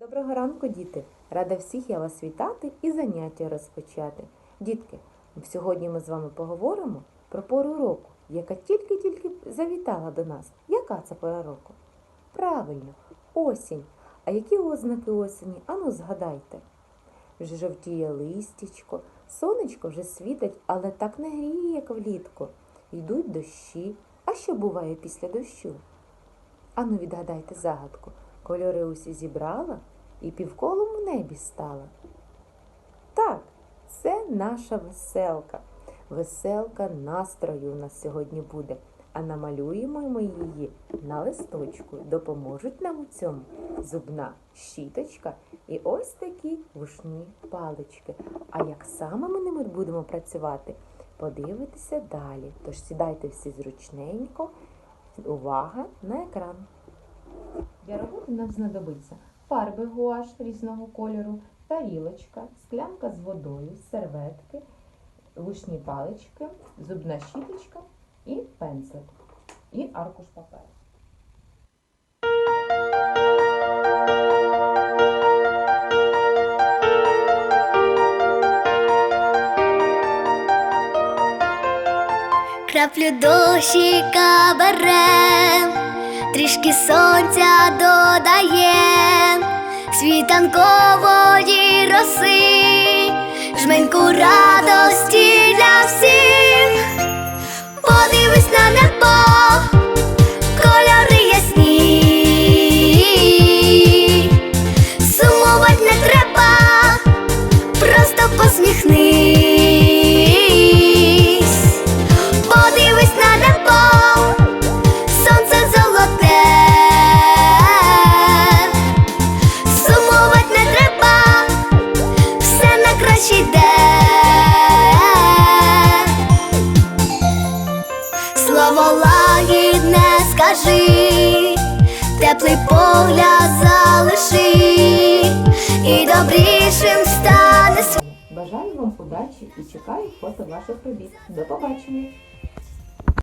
Доброго ранку, діти! Рада всіх я вас вітати і заняття розпочати. Дітки, сьогодні ми з вами поговоримо про пору року, яка тільки-тільки завітала до нас. Яка це пора року? Правильно, осінь. А які ознаки осені? Ану, згадайте. Вже жовтіє листячко, сонечко вже світить, але так не гріє, як влітку. Йдуть дощі. А що буває після дощу? Ану, відгадайте загадку. Кольори усі зібрала і півколом в небі стала. Так, це наша веселка. Веселка настрою у нас сьогодні буде. А намалюємо ми її на листочку. Допоможуть нам у цьому зубна щіточка і ось такі вушні палички. А як саме ми ними будемо працювати, подивитися далі. Тож сідайте всі зручненько. Увага на екран. Для роботи нам знадобиться фарби гуаш різного кольору, тарілочка, склянка з водою, серветки, вушні палички, зубна щіточка і пензлик, і аркуш паперу. Краплю дощика берем, трішки сонця додає, світанкової роси, жменьку радості для всіх, добрішим стане. Бажаю вам удачі і чекаю фото ваших робіт. До побачення!